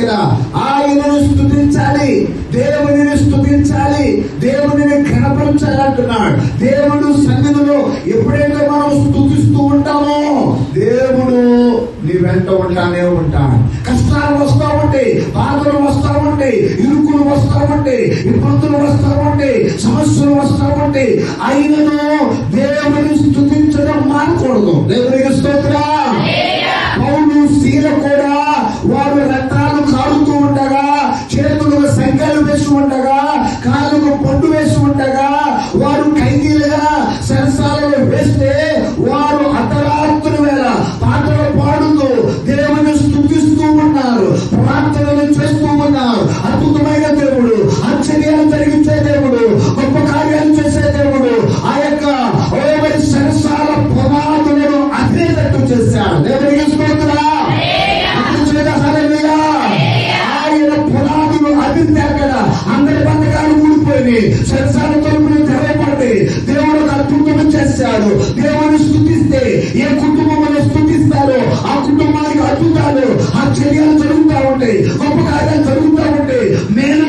కదా. ఆయనను స్థుతించాలి దేవునిని స్థుతించాలి దేవునిని కనపరచాలి అంటున్నాడు. దేవుడు సన్నిధిలో ఎప్పుడైతే మనం స్థుతిస్తూ ఉంటామో దేవుడు నీ వెంట ఉంటానే ఉంటాడు. కష్టాలు వస్తూ ఉంటాయి బాధలు వస్తూ ఉంటాయి ఇరుకులు వస్తూ ఉంటాయి ఇబ్బందులు వస్తూ ఉంటాయి సమస్యలు వస్తూ ఉంటాయి. అయినను దేవుని స్థుతించడం మానకూడదు. దేవుని సంఖ్యలు వేసి ఉండగా కాళ్ళకు పొట్టు శరీరాలు తలుపులు తెరవబడ్డాయి. దేవుడు ఒక అద్భుతం చేశాడు దేవుని స్థుతిస్తే ఏ కుటుంబంలో స్థుతిస్తారో ఆ కుటుంబానికి అద్భుతాలు ఆశ్చర్యాలు జరుగుతూ ఉంటాయి. గొప్ప కార్యాలు జరుగుతూ ఉంటాయి. మేలు